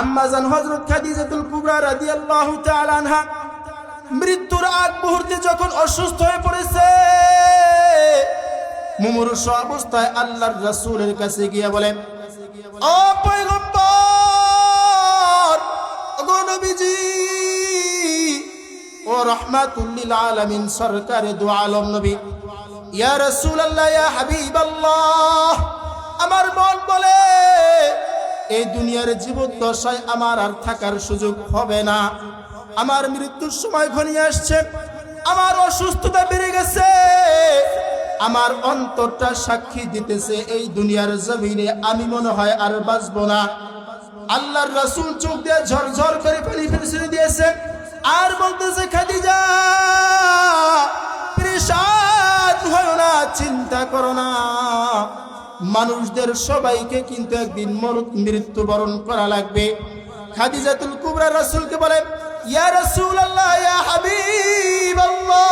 আম্মাজান হযরত খাদিজাতুল কুবরা রাদিয়াল্লাহু তাআলা আনহা মৃত্যুর আগ মুহূর্তে যখন অসুস্থ হয়ে পড়েছে, মুমূর্ষ অবস্থায় আল্লাহর রাসূলের কাছে গিয়ে বলেন ও পয়গম্বর, ওগো নবীজি, ও রহমাতুল্লিল আলামিন, সরকারে দু আলম নবী, ইয়া রাসূলুল্লাহ, ইয়া হাবিবাল্লাহ, আমার মন বলে এই দুনিয়ার জীবদ্দশায় আমার আর থাকার সুযোগ হবে না। আমার মৃত্যুর সময় ঘনিয়ে আসছে। আমার অসুস্থতা বেড়ে গেছে। আমার অন্তরটা সাক্ষী দিতেছে এই দুনিয়ার জমিনে। আমি মনে হয় আর বাঁচবো না। আল্লাহর রাসূল চোখ দিয়ে ঝরঝর করে পানি ফেলে দিয়েছে। আর বলতেছে, খাদিজা, পরেশান হয় না, চিন্তা করো না। মানুষদের সবাইকে কিন্তু একদিন মৃত্যুবরণ করা লাগবে। খাদিজাতুল কুবরা রাসূলকে বলে, ইয়া রাসূলুল্লাহ, ইয়া হাবিবাল্লাহ,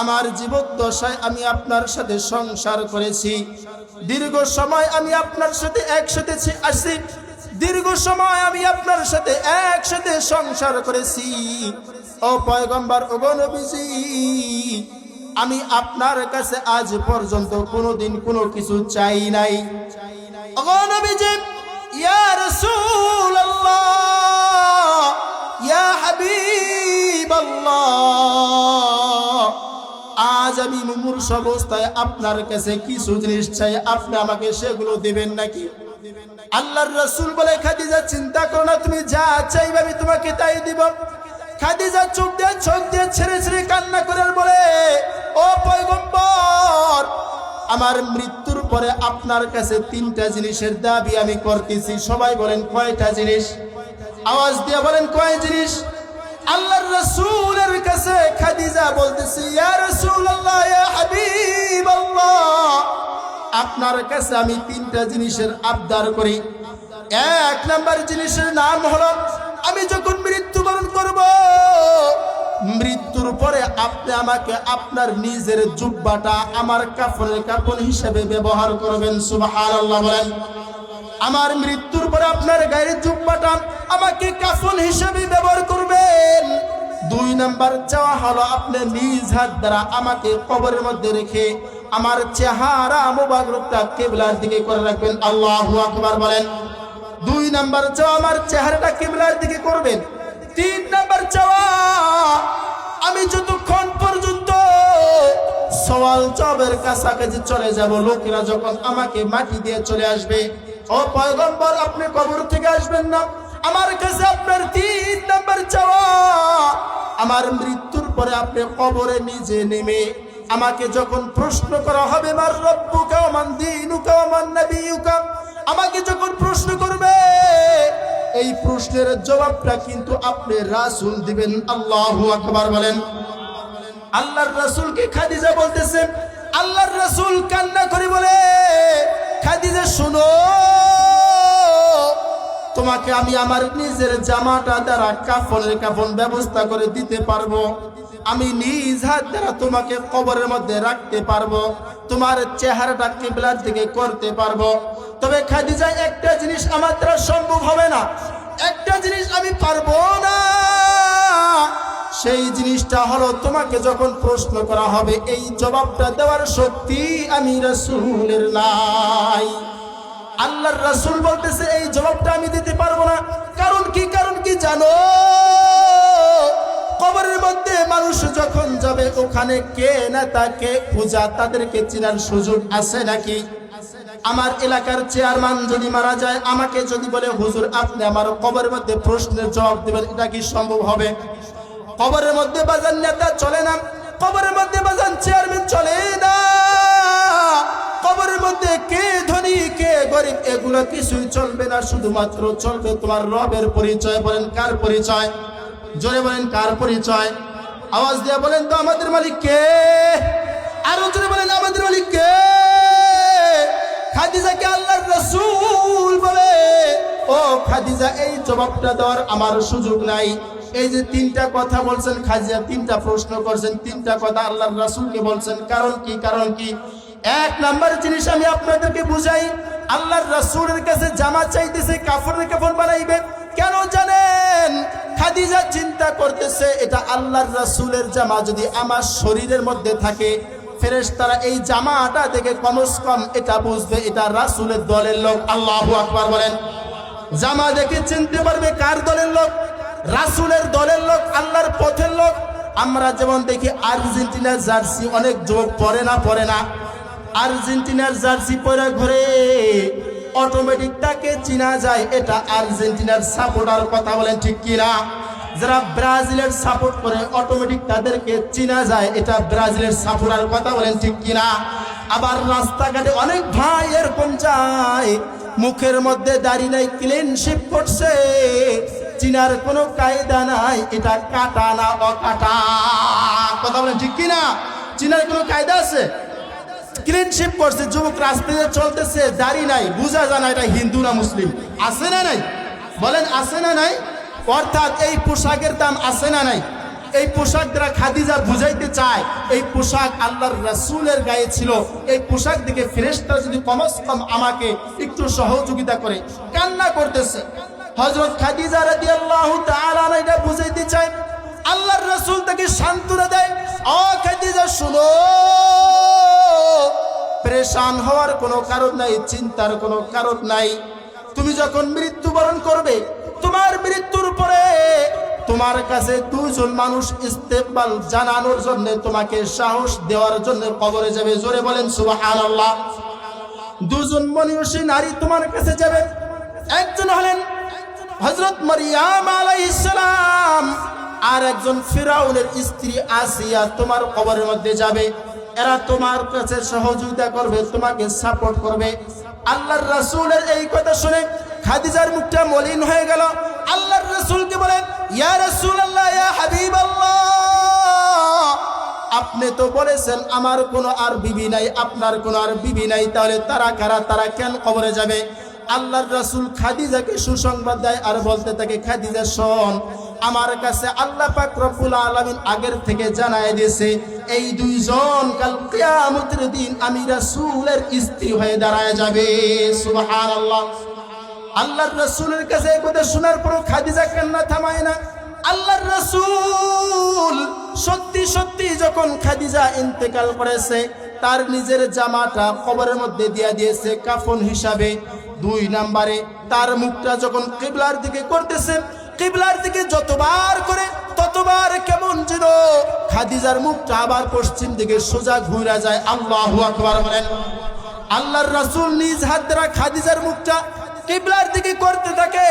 আমার জীবদ্দশায় আমি আপনার সাথে সংসার করেছি। দীর্ঘ সময় আমি আপনার সাথে একসাথে আছি দীর্ঘ সময় আমি আপনার সাথে একসাথে সংসার করেছি। ও পয়গম্বর ওগো নবীজি আমি আপনার কাছে আজ পর্যন্ত কোনোদিন কোনো কিছু চাই নাই। ইয়া আজ আমি মুমূর্ষ অবস্থায় আপনার কাছে কিছু জিনিস চাই, আপনি আমাকে সেগুলো দেবেন নাকি? আল্লাহর রসুল বলে, খাদিজা, চিন্তা করো না, তুমি যা চাইবে আমি তোমাকে তাই দিব। খাদিজা, চোখ দিয়ে চোখ দিয়ে ছেড়ে ছেড়ে কান্না করে আর বলে ও আমার মৃত্যুর পরে আপনার কাছে তিনটা জিনিসের দাবি আমি করতেছি। সবাই বলেন, কয়টা জিনিস? আওয়াজ দিয়ে বলেন, কয় জিনিস? আল্লাহর রাসূলের কাছে খাদিজা বলতেছি আপনার কাছে আমি তিনটা জিনিসের আবদার করি। এক নাম্বার জিনিসের নাম হলো, আমি যখন মৃত্যুবরণ করব মৃত্যুর পরে আপনি আমাকে আপনার নিজের জুব্বাটা আমার কাফনের কাফন হিসেবে ব্যবহার করবেন, সুবহানাল্লাহ বলেন। আমার মৃত্যুর পরে আপনার গায়ের জুব্বাটা আমাকে কাফন হিসেবে ব্যবহার করবেন। দুই নাম্বার চাওয়া হলো আপনি নিজ হাত দ্বারা আমাকে কবরের মধ্যে রেখে আমার চেহারা মোবারকটা কেবলার দিকে করে রাখবেন, আল্লাহু আকবার বলেন। দুই নাম্বার চাওয়া আমার চেহারাটা কেবলার দিকে করবেন। তিন নাম্বার চাওয়া আমি যতক্ষণ পর্যন্ত সওয়াল জবের কাছাকাছি চলে যাব, লোকেরা যখন আমাকে মাটি দিয়ে চলে আসবে, ও পয়গম্বর, আপনি কবর থেকে আসবেন না? আমার কাছে আপনার তিন নাম্বার চাওয়া। আমার মৃত্যুর পরে আপনি কবরে নিজে নেমে আমাকে যখন প্রশ্ন করা হবে, মার রব্বুকা মান দিনুকা মান নাবিয়ুকা? আমাকে যখন প্রশ্ন করবে এই প্রশ্নের জবাবটা কিন্তু আপনি রাসূল দিবেন, আল্লাহু আকবার বলেন। আল্লাহর রাসূলকে খাদিজা বলতেছে, আল্লাহর রাসূল কান্না করে বলে, খাদিজা শুনো, তোমাকে আমি আমার নিজের জামাটা দ্বারা কাফনের কাফন ব্যবস্থা করে দিতে পারব। আমি নিজ হাত দ্বারা তোমাকে কবরের মধ্যে রাখতে পারব, তোমার চেহারাটা কিবলার দিকে করতে পারব। তবে খাদিজা, একটা জিনিস আমার দ্বারা সম্ভব হবে না। একটা জিনিস আমি পারব না। সেই জিনিসটা হলো তোমাকে যখন প্রশ্ন করা হবে, এই জবাবটা দেওয়ার শক্তি আমি রাসূলের নাই। আল্লাহর রাসূল বলতেছে, এই জবাবটা আমি দিতে পারব না। কারণ কি কারণ কি জানো? কবরের মধ্যে মানুষ যখন যাবে, ওখানে কে নেতা কে পূজা তাদেরকে চেনার সুযোগ আছে নাকি? আমার এলাকার চেয়ারম্যান যদি মারা যায়, আমাকে যদি বলে, হুজুর, আপনি আমার কবরের মধ্যে প্রশ্নের জবাব দেবেন, এটা কি সম্ভব হবে? কবরের মধ্যে বাজান নেতা চলে না, কবরের মধ্যে বাজান চেয়ারম্যান চলে না। কবরের মধ্যে কে ধনী, কে গরিব, এগুলো কিছুই চলবে না, শুধুমাত্র চলবে তোমার রবের পরিচয়। বলেন, কার পরিচয়? জোরে বলেন, কার পরিচয়? আওয়াজ দিয়ে বলেন তো, আমাদের মালিক কে আরও জোরে বলেন, আমাদের মালিক কে খাদিজাকে আল্লাহর রাসূল বলে, ও খাদিজা, এই জবাবটা দেওয়ার আমার সুযোগ নাই। এই যে তিনটা কথা বলছেন খাদিজা, তিনটা প্রশ্ন করছেন, তিনটা কথা আল্লাহর রাসূলকে বলছেন। কারণ কি কারণ কি? এক নাম্বার জিনিস আমি আপনাদেরকে বুঝাই, আল্লাহর রাসূলের কাছে জামা চাইতেছে, কাফনের কাফন বানাইবে। কেন জানেন? খাদিজা চিন্তা করতেছে, এটা আল্লাহর রাসূলের জামা যদি আমার শরীরের মধ্যে থাকে ফেরেশতারা এই জামাটা দেখে কমস কম এটা বুঝবে, এটা রাসূলের দলের লোক। আল্লাহু আকবার বলেন। জামা দেখে চিনতে পারবে কার দলের লোক? রাসূলের দলের লোক, আল্লাহর পথের লোক। আমরা যেমন দেখি আর্জেন্টিনার জার্সি, অনেক যুবক পরে না পরে না। আর্জেন্টিনার জার্সি পরে ঘুরে অটোমেটিক তাকে চিনা যায়। এটা আর্জেন্টিনার সাপোর্টার কথা বলেন ঠিক কিনা? যারা ব্রাজিলের সাপোর্ট করে অটোমেটিক তাদেরকে চিনা যায়, এটা ব্রাজিলের সাপোর্টার কথা বলেন ঠিক কিনা? আবার রাস্তাঘাটে অনেক ভাই এরকম যায় মুখের মধ্যে দাড়ি নাই ক্লিন শিপ করছে। চিনার কোনো কায়দা নাই, এটা কাটা না অকাটা? কথা বলেন ঠিক কিনা? চিনার কোনো কায়দা আছে? ক্লিনশিপ করছে, যুবক রাস্তায় চলতেছে, দাড়ি নাই, বুঝা যায় না এটা হিন্দু না মুসলিম। আছে না নাই? বলেন, আছে না নাই? অর্থাৎ এই পোশাকের দাম আছে না নাই? এই পোশাক খাদিজা বুঝাইতে চায়, এই পোশাক আল্লাহর রাসূলের গায়ে ছিল। এই পোশাক দিকে ফেরেশতা যদি কমস কম আমাকে একটু সহযোগিতা করে। কান্না করতেছে। হযরত খাদিজা রাদিয়াল্লাহু তাআলা এটা বুঝাইতে চায়, আল্লাহর রাসূল তাকে সান্ত্বনা দেয়, ও খাদিজা, শুনো। পরেশান হওয়ার কোনো কারণ নাই, চিন্তার কোনো কারণ নাই। তুমি যখন মৃত্যুবরণ করবে, তোমার তোমার কাছে দুজন মানুষ ইস্তেকবাল জানানোর জন্য তোমাকে সাহস দেওয়ার জন্য কবরে যাবে। জোরে বলেন, সুবহানাল্লাহ। দুজন মনীষী, নারী তোমার কাছে যাবে। একজন হলেন হজরত মারিয়াম আলাইহিস সালাম, আর একজন ফিরাউনের স্ত্রী আসিয়া তোমার কবরের মধ্যে যাবে। এরা তোমার কাছে সহযোগিতা করবে, তোমাকে সাপোর্ট করবে। আল্লাহর রাসূলের এই কথা শুনে খাদিজার মুখটা মলিন হয়ে গেল। আল্লাহর রাসূলকে বলেন, ইয়া রাসূলুল্লাহ, ইয়া হাবিবাল্লাহ। আপনি তো বলেছেন, আমার কোনো আর বিবি নাই, আপনার কোনো আর বিবি নাই। তাহলে তারা কারা, তারা কেন কবরে যাবে? আল্লাহর রাসূল খাদিজাকে সুসংবাদ দেয় আর বলতে থাকে, খাদিজা, শোন, আমার কাছে আল্লাহ পাক রব্বুল আলামিন আগের থেকে জানায় দিয়েছে, এই দুইজন কাল কিয়ামতের দিন আমি রাসূলের স্ত্রী হয়ে দাঁড়ায় যাবে। সুবহানাল্লাহ। আল্লাহর রাসূলের কাছে এই শোনার পর খাদিজা কান্না থামায় না। আল্লাহর রাসূল সত্যি সত্যি যখন খাদিজা ইন্তেকাল করেছে, তার নিজের জামাটা কবরের মধ্যে দিয়া দিয়েছে কাফন হিসাবে। দুই নাম্বারে তার মুখটা যখন কিবলার দিকে করতেছে, কিবলার দিকে যতবার করে ততবার কেমন যেন খাদিজার মুখটা আবার পশ্চিম দিকে সোজা ঘুরে যায়। আল্লাহু আকবার বলেন। আল্লাহর রাসূল নিজ হাত দ্বারা খাদিজার মুখটা কিবলার দিকে করতে থাকে।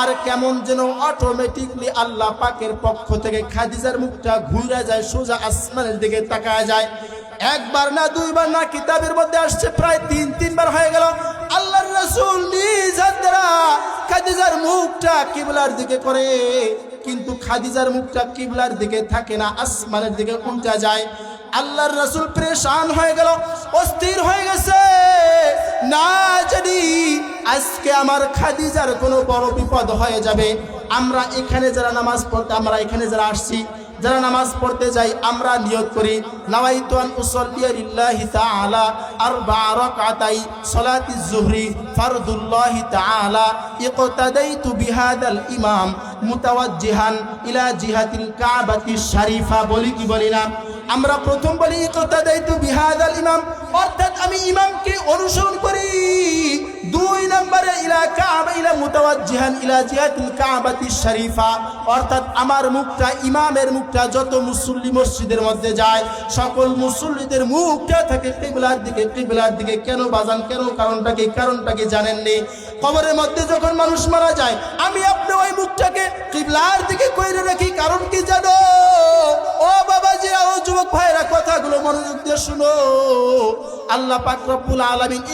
আর কেমন যেন অটোমেটিকলি আল্লাহ পাকের পক্ষ থেকে খাদিজার মুখটা ঘুরে যায়, সোজা আসমানের দিকে তাকায় যায়। একবার না, দুইবার না, কিতাবের মধ্যে আসছে, প্রায় তিন, তিনবার হয়ে গেল। আল্লাহর রাসূল নিজ খাদিজার মুখটা কিবলার দিকে করে। কিন্তু খাদিজার মুখটা কিবলার দিকে থাকে না, আসমানের দিকে উল্টা যায়। আল্লাহর রসুল পরেশান হয়ে গেল, অস্থির হয়ে গেছে। না জানি আজকে আমার খাদিজার কোনো বড় বিপদ হয়ে যাবে। আমরা এখানে যারা নামাজ পড়তে, আমরা এখানে যারা আসছি, যারা নামাজ পড়তে যাই, আমরা নিয়ত করি বিহাদাল ইমাম ইলা কাবাতি আমরা প্রথম বলি বিহাদাল ইমাম, অর্থাৎ আমি ইমামকে অনুসরণ করি। ইলা মধ্যে যায়, সকল মুসল্লিদের মুখটা থাকে দিকে কেন বাজান, কেন জানেননি? কবরের মধ্যে যখন মানুষ মারা যায়, আমি আপনি ওই মুখটাকে কিবলার দিকে কইরে রাখি, কারণ কি জানো? মনোযোগ দিয়ে শুনো। আল্লাহ পাক রব্বুল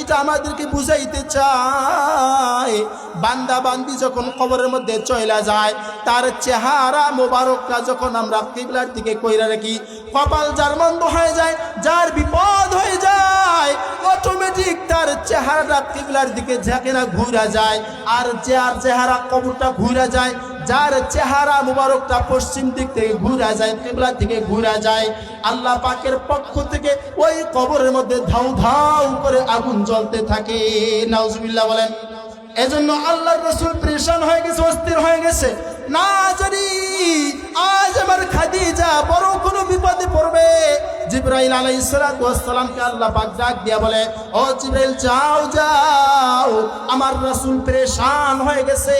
এটা আমাদেরকে বুঝাইতে চায়। বান্দা বান্দি যখন কবরের মধ্যে চলে যায়, তার চেহারা মোবারকটা যখন আমরা কিবলার দিকে কইরা রাখি, কপাল যার মন্দ হয়ে যায়, যার বিপদ হয়ে যায় অটোমেটিক তার চেহারাটা কিবলার দিকে ঝাঁকে না ঘুরা যায়। আর যার চেহারা কবরটা ঘুরা যায় যার চেহারা মুবারকটা পশ্চিম দিক থেকে ঘুরা যায়, কেবলা থেকে ঘুরা যায়, আল্লাহ পাকের পক্ষ থেকে ওই কবরের মধ্যে ধাউ ধাউ করে আগুন জ্বলতে থাকে। নাউজুবিল্লাহ বলেন, এজন্য আল্লাহর রসুল প্রেশান হয়ে গেছে, অস্থির হয়ে গেছে। না জানি, আজ আমার খাদিজা বড় কোনো বিপদে পড়বে। জিব্রাইল আলাই সালাতু ওয়াস সালামকে আল্লাহ পাক ডাক দিয়া বলে, ও জিব্রাইল, যাও যাও। আমার রসুল পরেশান হয়ে গেছে।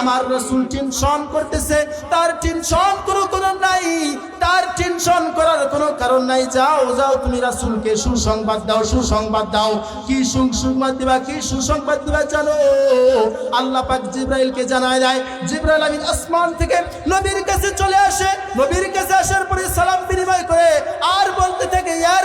আমার রসুল টেনশন করতেছে। তার টেনশন কোনো কোনো নাই। তার টেনশন করার কোনো কারণ নাই। যাও যাও তুমি রাসুলকে সুসংবাদ দাও সুসংবাদ দাও। কি সুসংবাদ দিবা, কি সুসংবাদ দিবা জানো? আল্লাহ পাক জিব্রাইলকে জানায় দেয়, জিব্রাইল আমিন আসমান থেকে নবীর কাছে চলে আসে। নবীর কাছে আসার পরে সালাম বিনিময় করে, আর বলতে থাকে, ইয়া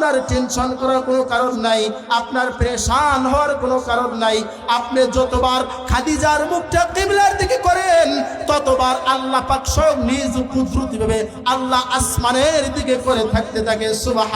আপনার টেনশন করার কোনো কারণ নাই, আপনার প্রেশান হওয়ার কোনো কারণ নাই। আপনি যতবার খাদিজার মুখটা কিবলার দিকে করেন, ততবার আল্লাহ পাক স্বয়ং নিজ কুদরতি ভাবে আল্লাহ আসমানের দিকে করে থাকতে থাকে। সুবাহ